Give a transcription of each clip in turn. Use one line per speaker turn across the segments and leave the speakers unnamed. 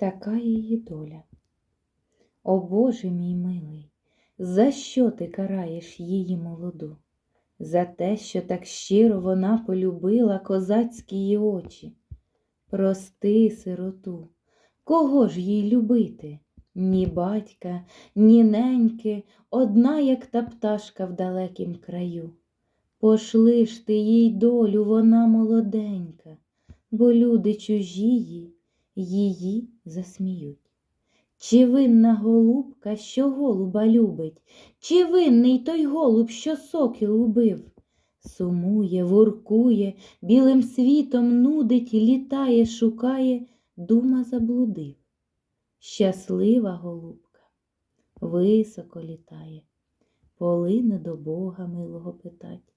така її доля. О Боже мій милий, за що ти караєш її молоду? За те, що так щиро вона полюбила козацькі її очі. Прости, сироту, кого ж їй любити? Ні батька, ні неньки, одна, як та пташка в далекім краю. Пошли ж ти їй долю, вона молоденька, бо люди чужі їй її засміють. Чи винна голубка, що голуба любить, чи винний той голуб, що сокіл убив? Сумує, воркує, білим світом нудить, літає, шукає, дума заблудив. Щаслива голубка, високо літає, полине до Бога милого питать.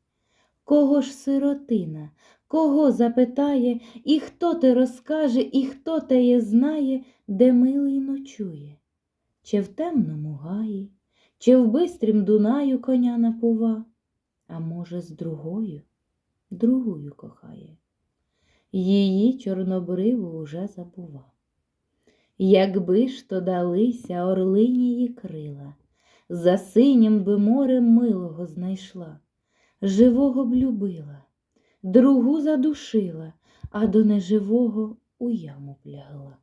Кого ж сиротина, кого запитає, і хто те розкаже, і хто теє знає, де милий ночує? Чи в темному гаї, чи в бистрім Дунаю коня напува, а може, з другою, другою кохає. Її чорнобриву уже забува. Якби ж то далися орлинії крила, за синім би морем милого знайшла живого б любила, другу задушила, а до неживого у яму б лягла.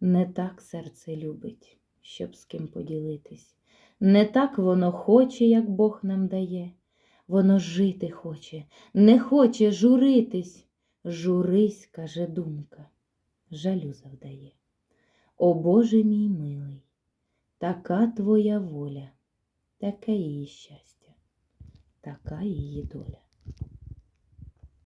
Не так серце любить, щоб з ким поділитись, не так воно хоче, як Бог нам дає. Воно жити хоче, не хоче журитись. Журись, каже думка, жалю завдає. О Боже мій милий, така твоя воля, таке її щастя така її доля.